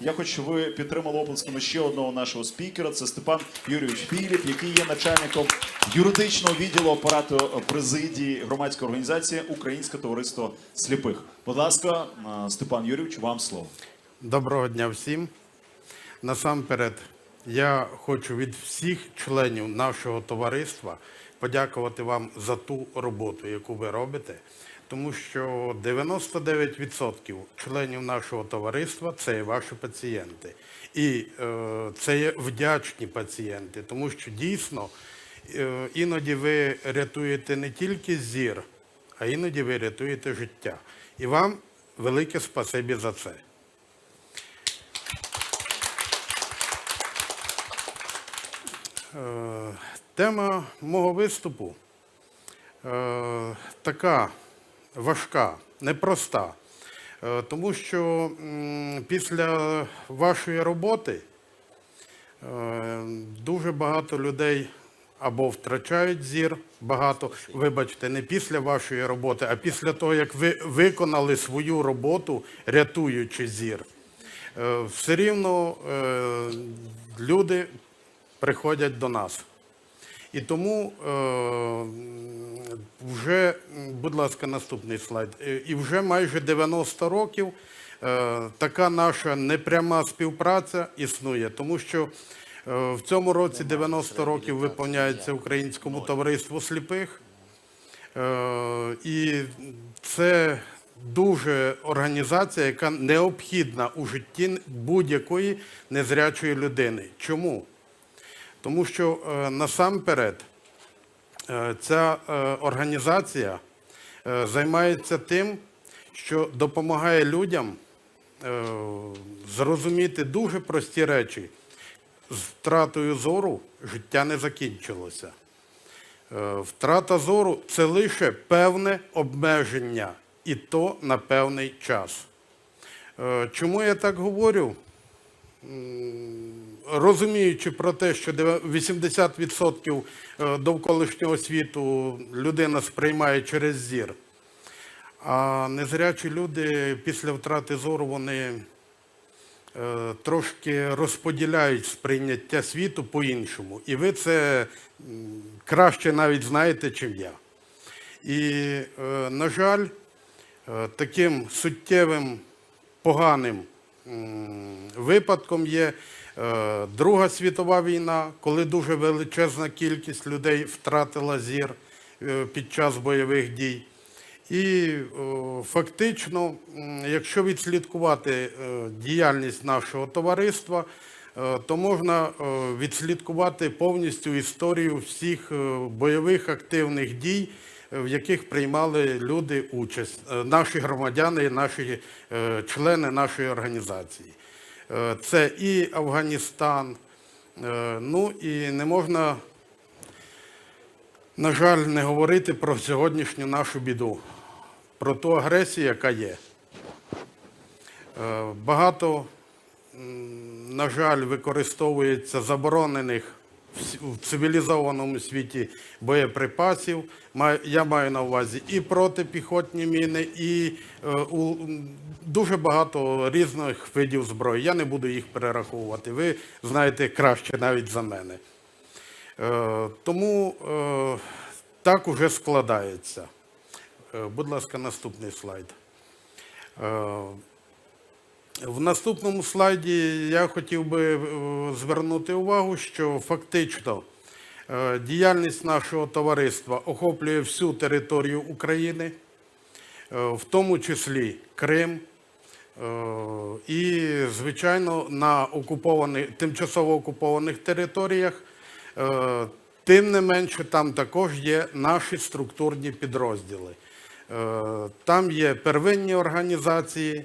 Я хочу, щоб ви підтримали оплесками ще одного нашого спікера. Це Степан Юрійович Філіп, який є начальником юридичного відділу апарату президії громадської організації Українське товариство сліпих. Будь ласка, е, Степан Юрійович, вам слово. Доброго дня всім. Насамперед, я хочу від всіх членів нашого товариства подякувати вам за ту роботу, яку ви робите, тому що 99% членів нашого товариства це ваші пацієнти. І е, це є вдячні пацієнти, тому що дійсно е, іноді ви рятуєте не тільки зір, а іноді ви рятуєте життя. І вам велике спасибі за це. Е, Тема мого виступу е, така важка, непроста, Е, тому що після вашої роботи е, дуже багато людей або втрачають зір, багато, вибачте, не після вашої роботи, а після того, як ви виконали свою роботу, рятуючи зір. Е, Все рівно люди приходять до нас. І тому е, вже, будь ласка, наступний слайд. Е, І вже майже 90 років е, така наша непряма співпраця існує, тому що в цьому році 90 років виповняється Українському товариству сліпих. І це дуже організація, яка необхідна у житті будь-якої незрячої людини. Чому? Тому що е, насамперед е, ця е, організація займається тим, що допомагає людям зрозуміти дуже прості речі. З втратою зору життя не закінчилося. Втрата зору це лише певне обмеження, і то на певний час. Чому я так говорю? Розуміючи про те, що 80% е, довколишнього світу людина сприймає через зір, а незрячі люди після втрати зору вони е, трошки розподіляють сприйняття світу по-іншому. І ви це краще навіть знаєте, чим я. І, е, на жаль, таким суттєвим поганим випадком є е, Друга світова війна, коли дуже величезна кількість людей втратила зір е, під час бойових дій. І фактично, якщо відслідкувати е, діяльність нашого товариства, то можна відслідкувати повністю історію всіх бойових активних дій, в яких приймали люди участь, е, наші громадяни, наші е, члени нашої організації. Е, Це і Афганістан, ну і не можна на жаль, не говорити про сьогоднішню нашу біду, про ту агресію, яка є. Багато, на жаль, використовується заборонених в цивілізованому світі боєприпасів. Я маю на увазі і протипіхотні міни, і е, дуже багато різних видів зброї. Я не буду їх перераховувати. Ви знаєте краще навіть за мене. Е, Тому е, так уже складається. Будь ласка, наступний слайд. В наступному слайді я хотів би е, звернути увагу, що фактично е, діяльність нашого товариства охоплює всю територію України, е, в тому числі Крим. І, звичайно, на окупованих, тимчасово окупованих територіях, тим не менше, там також є наші структурні підрозділи. Там є первинні організації,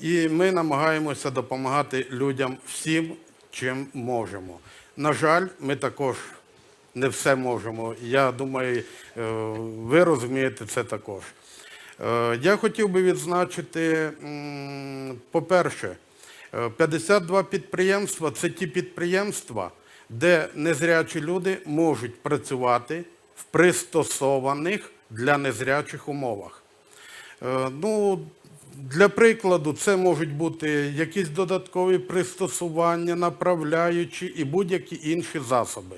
і ми намагаємося допомагати людям всім, чим можемо. На жаль, ми також не все можемо. Я думаю, е, ви розумієте це також. Е, Я хотів би відзначити, по-перше, е, 52 підприємства це ті підприємства, де незрячі люди можуть працювати в пристосованих для незрячих умовах. Е, Ну, Для прикладу, це можуть бути якісь додаткові пристосування, направляючі і будь-які інші засоби.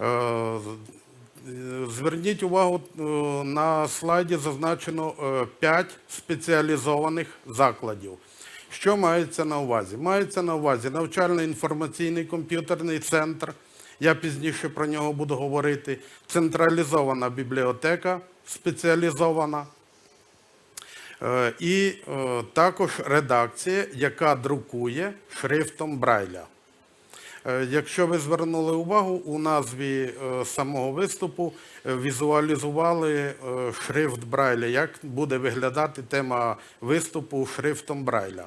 Е, Зверніть увагу, е, на слайді зазначено 5 спеціалізованих закладів. Що мається на увазі? Мається на увазі навчально-інформаційний комп'ютерний центр. Я пізніше про нього буду говорити. Централізована бібліотека спеціалізована. Е, І е, також редакція, яка друкує шрифтом Брайля. Е, Якщо ви звернули увагу, у назві самого виступу візуалізували шрифт Брайля, як буде виглядати тема виступу шрифтом Брайля.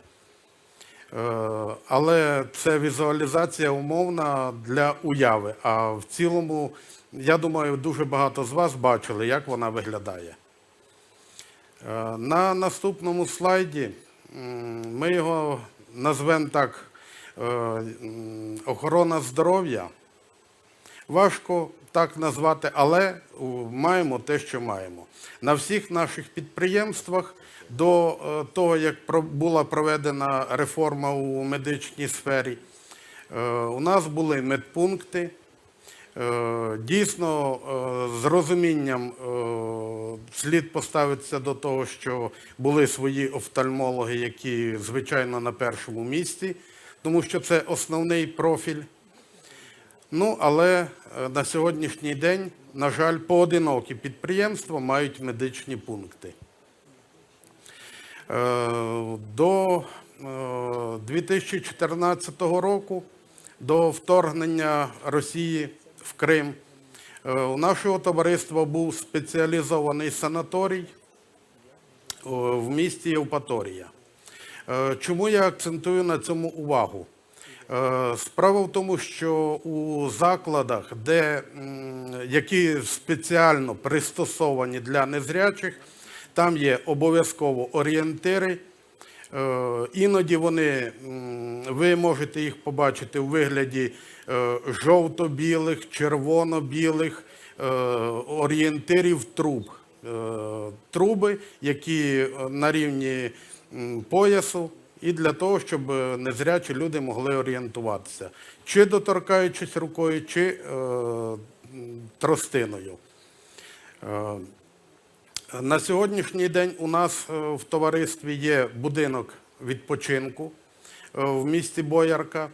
Але це візуалізація умовна для уяви. А в цілому, я думаю, дуже багато з вас бачили, як вона виглядає. Е, На наступному слайді ми його назвемо так е, охорона здоров'я. Важко так назвати, але маємо те, що маємо. На всіх наших підприємствах до е, того, як була проведена реформа у медичній сфері, у нас були медпункти. Е, Дійсно, е, з розумінням е, слід поставитися до того, що були свої офтальмологи, які, звичайно, на першому місці, тому що це основний профіль. Ну, але на сьогоднішній день, на жаль, поодинокі підприємства мають медичні пункти. До е, 2014 року, до вторгнення Росії в Крим, е, у нашого товариства був спеціалізований санаторій в місті Євпаторія. Е, Чому я акцентую на цьому увагу? Е, Справа в тому, що у закладах, де, які спеціально пристосовані для незрячих, там є обов'язково орієнтири. Е, Іноді вони, ви можете їх побачити у вигляді е, жовто-білих, червоно-білих е, орієнтирів труб. Труби, які на рівні поясу, і для того, щоб незрячі люди могли орієнтуватися, чи доторкаючись рукою, чи тростиною. На сьогоднішній день у нас е, в товаристві є будинок відпочинку е, в місті Боярка.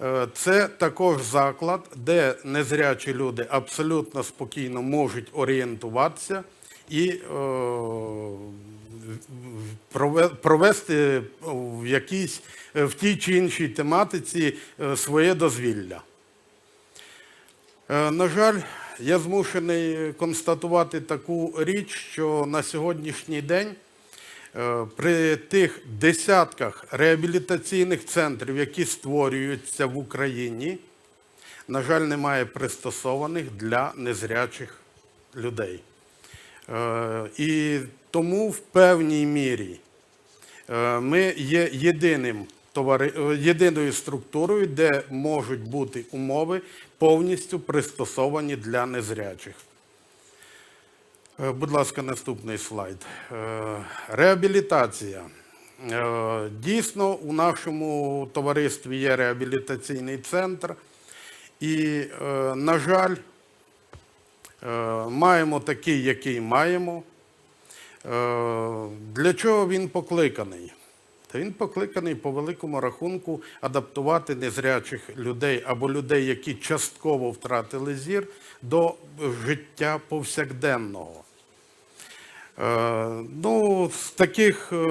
Е, Це також заклад, де незрячі люди абсолютно спокійно можуть орієнтуватися і провести в якійсь в тій чи іншій тематиці своє дозвілля. На жаль, я змушений констатувати таку річ, що на сьогоднішній день е, при тих десятках реабілітаційних центрів, які створюються в Україні, на жаль, немає пристосованих для незрячих людей. Е, І тому в певній мірі Е, Ми є єдиним єдиною структурою, де можуть бути умови повністю пристосовані для незрячих. Е, Будь ласка, наступний слайд. Е, Реабілітація. Е, Дійсно, у нашому товаристві є реабілітаційний центр, і, на жаль, маємо такий, який маємо. Для чого він покликаний? Та він покликаний по великому рахунку адаптувати незрячих людей або людей, які частково втратили зір, до життя повсякденного. Е, Ну, з таких е,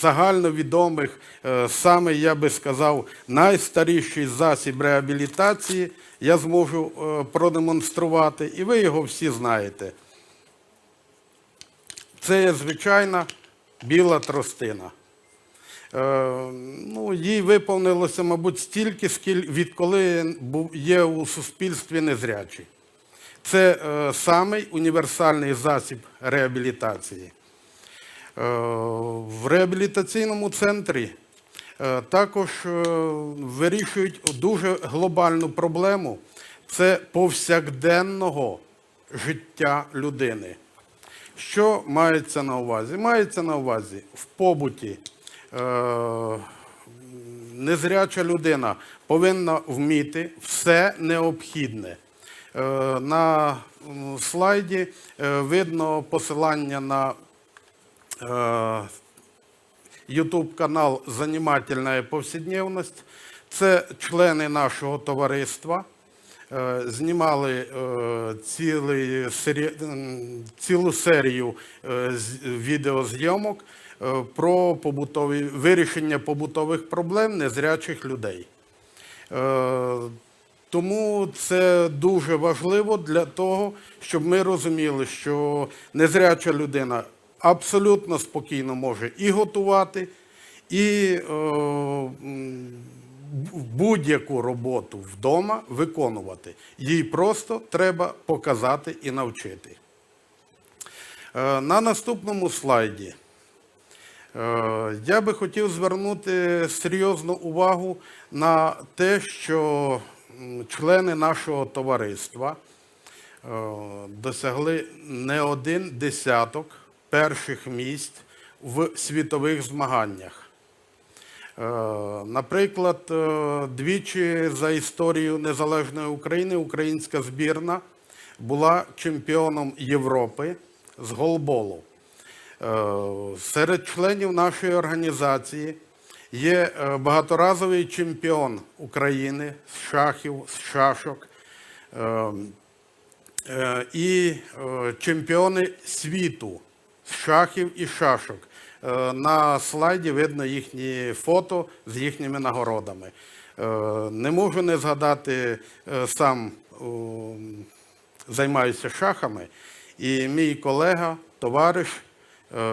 загальновідомих, е, саме я би сказав, найстаріший засіб реабілітації я зможу продемонструвати, і ви його всі знаєте. Це є звичайна біла тростина. Е, ну, їй виповнилося, мабуть, стільки, скільки відколи є у суспільстві незрячі. Це е, самий універсальний засіб реабілітації. Е, в реабілітаційному центрі е, також е, вирішують дуже глобальну проблему це повсякденного життя людини. Що мається на увазі? Мається на увазі в побуті. Е- незряча людина повинна вміти все необхідне. Е, На слайді е, видно посилання на е, YouTube канал Занімательна повсякденність. Це члени нашого товариства. Е, Знімали е, цілий цілу серію е, відеозйомок про побутові, вирішення побутових проблем незрячих людей. Тому це дуже важливо для того, щоб ми розуміли, що незряча людина абсолютно спокійно може і готувати, і будь-яку роботу вдома виконувати. Їй просто треба показати і навчити. Е, На наступному слайді Е, Я би хотів звернути серйозну увагу на те, що члени нашого товариства е, досягли не один десяток перших місць в світових змаганнях. Е, Наприклад, е, двічі за історію незалежної України українська збірна була чемпіоном Європи з голболу. Е, Серед членів нашої організації є багаторазовий чемпіон України з шахів, з шашок і чемпіони світу з шахів і шашок. Е, На слайді видно їхні фото з їхніми нагородами. Е, Не можу не згадати е, сам займаюся шахами, і мій колега, товариш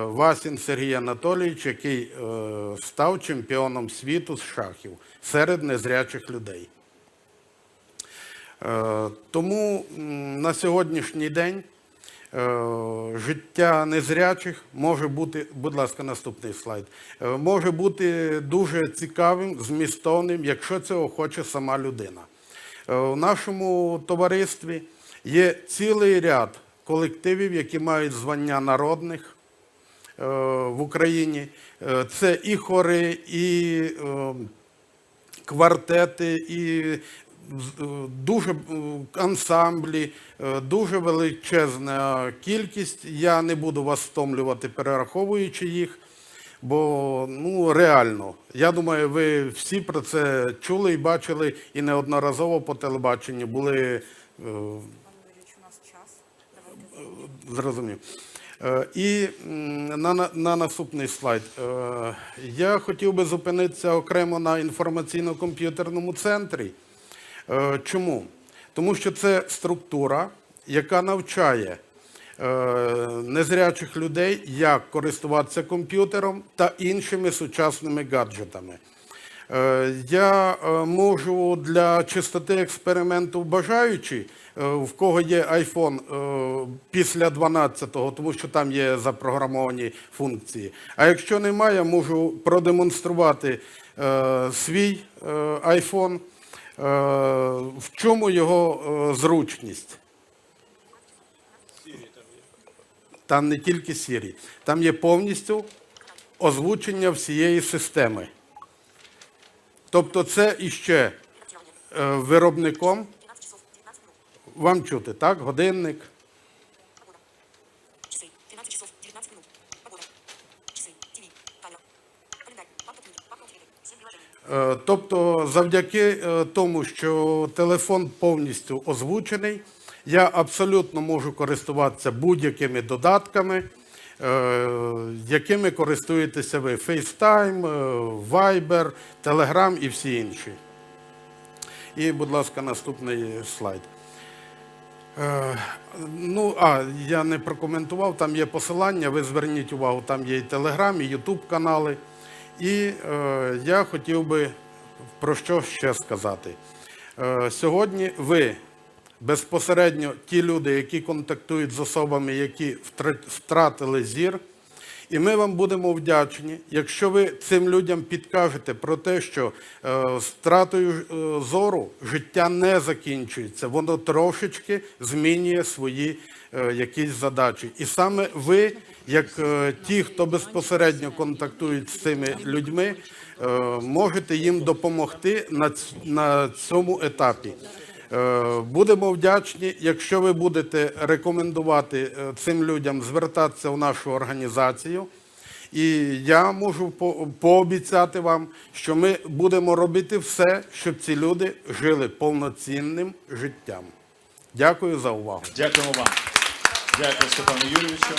Васін Сергій Анатолійович, який став чемпіоном світу з шахів серед незрячих людей. Тому на сьогоднішній день життя незрячих може бути, будь ласка, наступний слайд, е, може бути дуже цікавим, змістовним, якщо цього хоче сама людина. Е, У нашому товаристві є цілий ряд колективів, які мають звання народних е, в Україні. Е, Це і хори, і е, квартети, і е, дуже е, ансамблі, е, дуже величезна кількість. Я не буду вас втомлювати, перераховуючи їх. Бо ну реально, я думаю, ви всі про це чули і бачили, і неодноразово по телебаченню були е, Зрозумів. Е, І на, на, на наступний слайд. Е, Я хотів би зупинитися окремо на інформаційно-комп'ютерному центрі. Е, Чому? Тому що це структура, яка навчає е, незрячих людей, як користуватися комп'ютером та іншими сучасними гаджетами. Е, Я можу для чистоти експерименту бажаючи, в кого є iPhone після 12-го, тому що там є запрограмовані функції. А якщо немає, можу продемонструвати свій iPhone, в чому його е, зручність. Там не тільки Siri, там є повністю озвучення всієї системи. Тобто це іще е, виробником. Вам чути, так? Годинник. Тобто, завдяки е, тому, що телефон повністю озвучений, я абсолютно можу користуватися будь-якими додатками, е, якими користуєтеся ви: FaceTime, е, Viber, Telegram і всі інші. І, будь ласка, наступний слайд. Е, Ну, а я не прокоментував, там є посилання, ви зверніть увагу, там є і Телеграм, і Ютуб канали. І е, я хотів би про що ще сказати. Е, сьогодні ви безпосередньо ті люди, які контактують з особами, які втратили зір, І ми вам будемо вдячні, якщо ви цим людям підкажете про те, що е, з втратою е, зору життя не закінчується, воно трошечки змінює свої е, якісь задачі. І саме ви, як е, ті, хто безпосередньо контактують з цими людьми, е, можете їм допомогти на, на цьому етапі. Е, Будемо вдячні, якщо ви будете рекомендувати е, цим людям звертатися в нашу організацію. І я можу пообіцяти вам, що ми будемо робити все, щоб ці люди жили повноцінним життям. Дякую за увагу. Дякуємо вам. Дякую, Степану Юрійовичу.